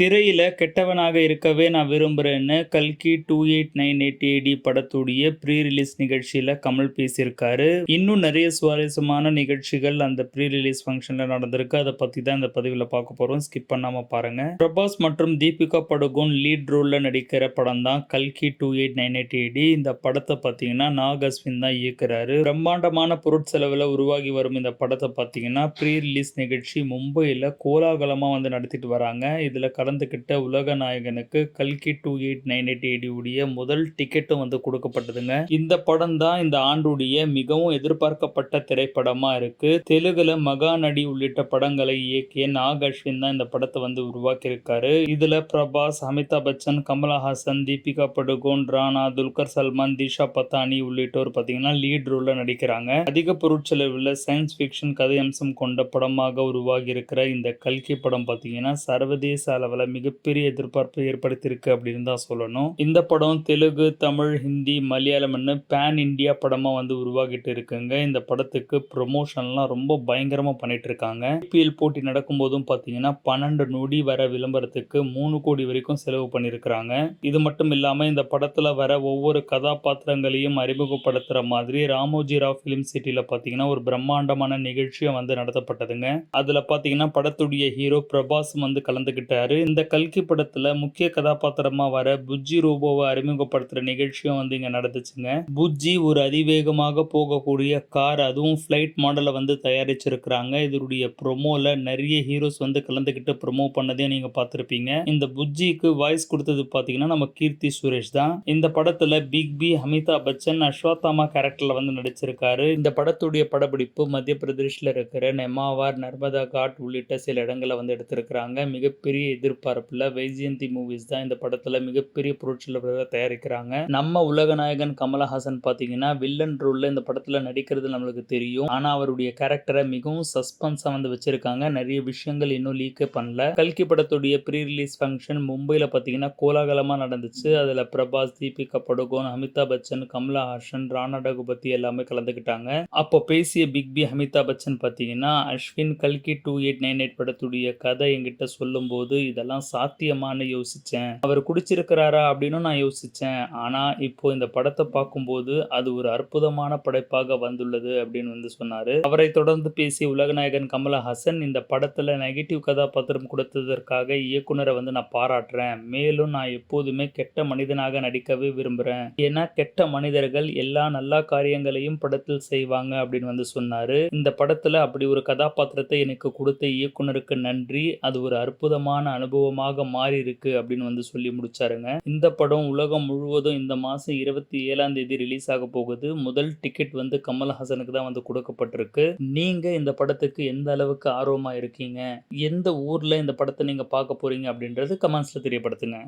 திரையில் கெட்டவனாக இருக்கவே நான் விரும்புகிறேன்னு கல்கி two eight nine eight AD படத்துடைய ப்ரீ ரிலீஸ் நிகழ்ச்சியில் கமல் பேசியிருக்காரு. இன்னும் நிறைய சுவாரஸ்யமான நிகழ்ச்சிகள் அந்த ப்ரீ ரிலீஸ் ஃபங்க்ஷனில் நடந்திருக்கு. அதை பற்றி தான் இந்த பதிவில் பார்க்க போகிறோம் ஸ்கிப் பண்ணாமல் பாருங்கள் பிரபாஸ் மற்றும் தீபிகா படுகோன் லீட் ரோலில் நடிக்கிற படம் தான் கல்கி two eight nine eight AD. இந்த படத்தை பார்த்தீங்கன்னா நாக் அஸ்வின் தான் இயக்குறாரு. பிரம்மாண்டமான பொருட்செலவில் உருவாகி வரும் இந்த படத்தை பார்த்தீங்கன்னா ப்ரீ ரிலீஸ் நிகழ்ச்சி மும்பையில் கோலாகலமாக வந்து நடத்திட்டு வராங்க. இதில் கலந்துக்கிட்ட உலக நாயகனுக்கு கல்கி two eight nine eight eight உடைய முதல் டிக்கெட்டும் வந்து கொடுக்கப்பட்டதுங்க. இந்த படம் தான் இந்த ஆண்டுடைய மிகவும் எதிர்பார்க்கப்பட்ட திரைப்படமா இருக்கு. தெலுங்குல மகாநடி உள்ளிட்ட படங்களை இயக்கிய நாக் அஸ்வின் தான் இந்த படத்தை வந்து உருவாக்கியிருக்காரு. இதுல பிரபாஸ் அமிதாப் பச்சன் கமலஹாசன் தீபிகா படுகோன் ராணா துல்கர் சல்மான் திஷா பத்தானி உள்ளிட்டோர் பார்த்தீங்கன்னா லீட் ரோல்ல நடிக்கிறாங்க. அதிக பொருட்செலவில் சயின்ஸ் ஃபிக்ஷன் கதை அம்சம் கொண்ட படமாக உருவாகி இருக்கிற இந்த கல்கி படம் பார்த்தீங்கன்னா சர்வதேச அளவில் மிகப்பெரிய எதிர்பார்ப்பை ஏற்படுத்தியிருக்கு அப்படின்னு தான் சொல்லணும். இந்த படம் தெலுங்கு தமிழ் ஹிந்தி மலையாளம்னு பேன் இந்தியா படமா வந்து உருவாகிட்டு இருக்குங்க. இந்த படத்துக்கு ப்ரொமோஷன்லாம் ரொம்ப பயங்கரமா பண்ணிட்டு இருக்காங்க. ஐபிஎல் போட்டி நடக்கும்போதும் பார்த்தீங்கன்னா பன்னெண்டு நொடி வர விளம்பரத்துக்கு மூணு கோடி வரைக்கும் செலவு பண்ணியிருக்கிறாங்க. இது மட்டும் இல்லாம இந்த படத்துல வர ஒவ்வொரு கதாபாத்திரங்களையும் அறிமுகப்படுத்துற மாதிரி ராமோஜி ராவ் ஃபிலிம் சிட்டில பார்த்தீங்கன்னா ஒரு பிரம்மாண்டமான நிகழ்ச்சியும் வந்து நடத்தப்பட்டதுங்க. அதுல பார்த்தீங்கன்னா படத்துடைய ஹீரோ பிரபாஸ் வந்து கலந்துக்கிட்டாரு இந்த கல்கி படத்துல முக்கிய கதாபாத்திரமா வர புஜ்ஜி ரோபோவை அறிமுகப்படுத்துற நிகழ்ச்சியும் வந்து இங்க நடந்துச்சுங்க. புஜ்ஜி ஒரு அதிவேகமாக போகக்கூடிய கார் அதுவும் ஃபிளைட் மாடலை வந்து தயாரிச்சிருக்கிறாங்க. இதனுடைய ப்ரொமோல நிறைய ஹீரோஸ் வந்து கலந்துக்கிட்டு ப்ரொமோ பண்ணதையும் நீங்க பார்த்துருப்பீங்க. இந்த புஜ்ஜிக்கு வாய்ஸ் கொடுத்தது பாத்தீங்கன்னா நம்ம கீர்த்தி சுரேஷ் தான். இந்த படத்துல பிக் பி அமிதாப் பச்சன் அஸ்வத்தாமா கேரக்டர்ல வந்து நடிச்சிருக்காரு. இந்த படத்துடைய படப்பிடிப்பு மத்திய பிரதேஷில் இருக்கிற நெமாவார் நர்மதா காட் உள்ளிட்ட சில இடங்களை வந்து எடுத்திருக்கிறாங்க. மிகப்பெரிய எதிர்ப்பு எதிர்பார்ப்புல வைஜெயந்தி மூவிஸ் தான் இந்த படத்தில் மிகப்பெரிய பொருட்செலவில் தயாரிக்கிறாங்க. நம்ம உலகநாயகன் கமலஹாசன் பார்த்தீங்கன்னா வில்லன் ரோலில் இந்த படத்தில் நடிக்கிறது நம்மளுக்கு தெரியும். ஆனால் அவருடைய கேரக்டரை மிகவும் சஸ்பென்ஸாக வந்து வச்சிருக்காங்க. நிறைய விஷயங்கள் இன்னும் லீக்கே பண்ணல. கல்கி படத்துடைய ப்ரீ ரிலீஸ் ஃபங்க்ஷன் மும்பையில் பார்த்தீங்கன்னா கோலாகலமாக நடந்துச்சு. அதில் பிரபாஸ் தீபிகா படுகோன் அமிதாப் பச்சன் கமலஹாசன் ராணா டகுபதி எல்லாமே கலந்துக்கிட்டாங்க அப்போ பேசிய பிக் பி அமிதாப் பச்சன் பார்த்தீங்கன்னா அஸ்வின் கல்கி டூ எயிட் நைன் எயிட் படத்துடைய கதை என்கிட்ட சொல்லும்போது இதெல்லாம் சாத்தியமான்னு யோசிச்சேன். அவர் குடிச்சிருக்கிறாரா அப்படின்னு நான் யோசிச்சேன். ஆனா இப்போ இந்த படத்தை பார்க்கும்போது அது ஒரு அற்புதமான படைப்பாக வந்துள்ளது அப்படின்னு வந்து சொன்னாரு. அவரை தொடர்ந்து பேசிய உலகநாயகன் கமலஹாசன் இந்த படத்துல நெகட்டிவ் கதாபாத்திரம் கொடுத்ததற்காக இயக்குனரை வந்து நான் பாராட்டுறேன். மேலும் நான் எப்போதுமே கெட்ட மனிதனாக நடிக்கவே விரும்புறேன். ஏன்னா கெட்ட மனிதர்கள் எல்லா நல்ல காரியங்களையும் படத்தில் செய்வாங்க அப்படின்னு வந்து சொன்னாரு. இந்த படத்துல அப்படி ஒரு கதாபாத்திரத்தை எனக்கு கொடுத்த இயக்குனருக்கு நன்றி. அது ஒரு அற்புதமான அனுபவமாக மாறி இருக்கு அப்படின்னு வந்து சொல்லி முடிச்சாருங்க. இந்த படம் உலகம் முழுவதும் இந்த மாதம் இருபத்தி ஏழாம் தேதி ரிலீஸ் ஆக போகுது. முதல் டிக்கெட் வந்து கமல்ஹாசனுக்கு தான் வந்து கொடுக்கப்பட்டிருக்கு. நீங்க இந்த படத்துக்கு எந்த அளவுக்கு ஆர்வமா இருக்கீங்க? எந்த ஊர்ல இந்த படத்தை நீங்க பார்க்க போறீங்க அப்படின்றது கமெண்ட்ஸ்ல தெரியப்படுத்துங்க.